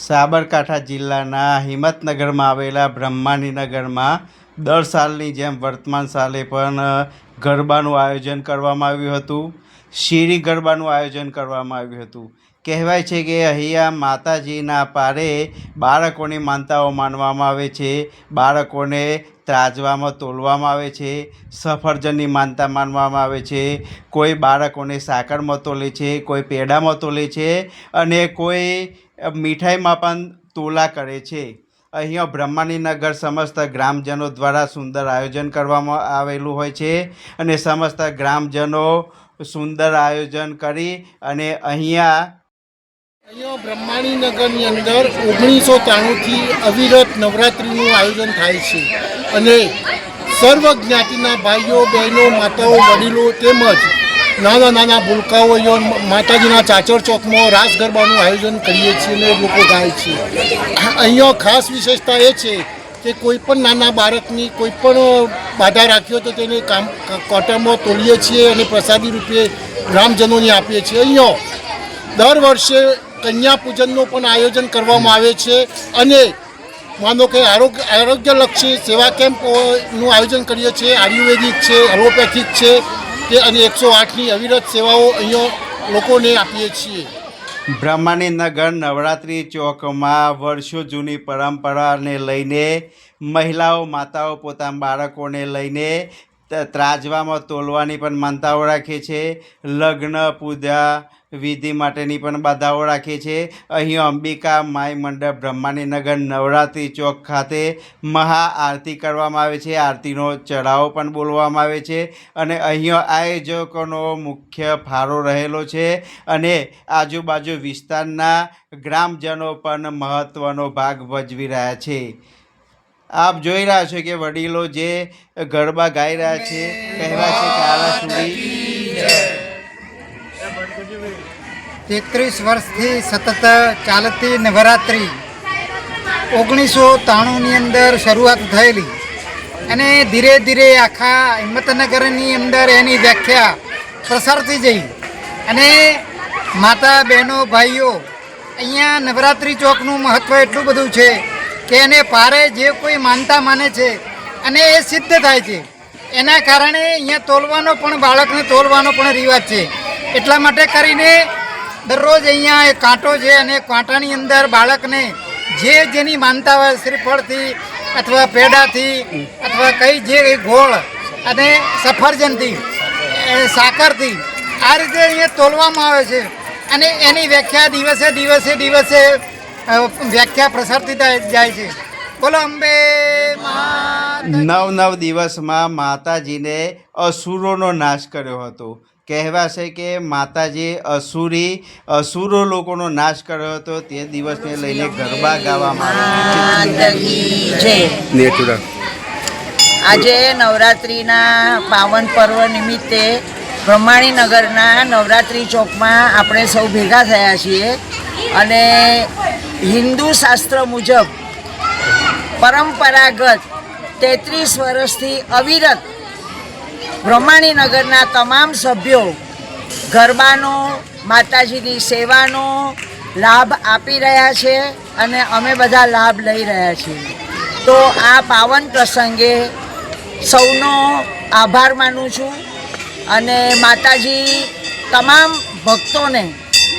સાબરકાંઠા જિલ્લાના હિંમતનગરમાં આવેલા બ્રહ્માનીનગરમાં દર સાલની જેમ વર્તમાન સાલે પણ ગરબાનું આયોજન કરવામાં આવ્યું હતું. શીરી ગરબાનું આયોજન કરવામાં આવ્યું હતું. કહેવાય છે કે અહીંયા માતાજીના પારે બાળકોની માનતાઓ માનવામાં આવે છે. બાળકોને ત્રાજવામાં, તોલવામાં આવે છે. સફરજનની માનતા માનવામાં આવે છે. કોઈ બાળકોને સાકરમાં તોલે છે, કોઈ પેડામાં તોલે છે અને કોઈ મીઠાઈમાં પણ તોલા કરે છે. અહીંયા બ્રહ્માનીનગર સમસ્ત ગ્રામજનો દ્વારા સુંદર આયોજન કરવામાં આવેલું હોય છે અને સમસ્ત ગ્રામજનો સુંદર આયોજન કરી અને અહીંયા અહીંયા બ્રહ્માણી નગરની અંદર ઓગણીસો ત્રાણુંથી અવિરત નવરાત્રિનું આયોજન થાય છે અને સર્વ જ્ઞાતિના ભાઈઓ, બહેનો, માતાઓ, વડીલો તેમજ નાના નાના ભૂલકાઓ માતાજીના ચાચર ચોકમાં રાસ ગરબાનું આયોજન કરીએ છીએ અને લોકો ગાય છે. અહીંયા ખાસ વિશેષતા એ છે કે કોઈ પણ નાના બાળકની કોઈ પણ બાધા રાખી હોય તો તેને કામ કોટામાં તોલીએ છીએ અને પ્રસાદી રૂપે ગ્રામજનોને આપીએ છીએ. અહીંયા દર વર્ષે કન્યા પૂજનનું પણ આયોજન કરવામાં આવે છે અને માનો કે આરોગ્ય, આરોગ્યલક્ષી સેવા કેમ્પનું આયોજન કરીએ છીએ. આયુર્વેદિક છે, એલોપેથિક છે તે અને એકસો આઠની અવિરત સેવાઓ અહીંયા લોકોને આપીએ છીએ. બ્રહ્માની નગર નવરાત્રિ ચોકમાં વર્ષો જૂની પરંપરાને લઈને મહિલાઓ, માતાઓ પોતાના બાળકોને લઈને ત્રાજવામાં તોલવાની પણ માનતાઓ રાખે છે. લગ્ન, પૂજા વિધિ માટેની પણ બાધાઓ રાખે છે. અહીં અંબિકા માય મંડપ બ્રહ્માની નગર નવરાત્રિ ચોક ખાતે મહા આરતી કરવામાં આવે છે. આરતીનો ચઢાવો પણ બોલવામાં આવે છે અને અહીં આયોજકોનો મુખ્ય ફાળો રહેલો છે અને આજુબાજુ વિસ્તારના ગ્રામજનો પણ મહત્ત્વનો ભાગ ભજવી રહ્યા છે. આપ જોઈ રહ્યા છો કે વડીલો જે ગરબા ગાઈ રહ્યા છે, કહેવાય છે કે આલા સુધી તેત્રીસ વર્ષથી સતત ચાલતી નવરાત્રિ ઓગણીસો ત્રાણુંની અંદર શરૂઆત થયેલી. અને ધીરે ધીરે આખા હિંમતનગરની અંદર એની વ્યાખ્યા પ્રસરતી જઈ. અને માતા, બહેનો, ભાઈઓ, અહીંયા નવરાત્રિ ચોકનું મહત્ત્વ એટલું બધું છે કે એને પારે જે કોઈ માનતા માને છે અને એ સિદ્ધ થાય છે. એના કારણે અહીંયા તોલવાનો પણ, બાળકને તોલવાનો પણ રિવાજ છે. એટલા માટે કરીને દરરોજ અહીંયા એક કાંટો છે અને કાંટાની અંદર બાળકને જે જેની માનતા હોય શ્રીફળથી અથવા પેડાથી અથવા કઈ જે ગોળ અને સફરજનથી સાકરથી, આ રીતે અહીંયા તોલવામાં આવે છે. અને એની વ્યાખ્યા દિવસે દિવસે દિવસે વ્યાખ્યા પ્રસરતી જાય છે. બોલો, અંબે નવ નવ દિવસમાં માતાજીને અસુરોનો નાશ કર્યો હતો. કહેવાશે કે માતાજી અસુરી અસુરો લોકોનો નાશ કર્યો હતો તે દિવસને લઈને ગરબા ગાવામાં આવે છે આજે નવરાત્રિના પાવન પર્વ નિમિત્તે બ્રહ્માણીનગરના નવરાત્રિ ચોકમાં આપણે સૌ ભેગા થયા છીએ અને હિન્દુ શાસ્ત્ર મુજબ પરંપરાગત તેત્રીસ વર્ષથી અવિરત બ્રહ્માણીનગરના તમામ સભ્યો ગરબાનો, માતાજીની સેવાનો લાભ આપી રહ્યા છે અને અમે બધા લાભ લઈ રહ્યા છીએ. તો આ પાવન પ્રસંગે સૌનો આભાર માનું છું અને માતાજી તમામ ભક્તોને,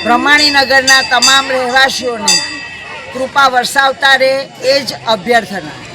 બ્રહ્માણીનગરના તમામ રહેવાસીઓને કૃપા વરસાવતા રહે એ જ અભ્યર્થના.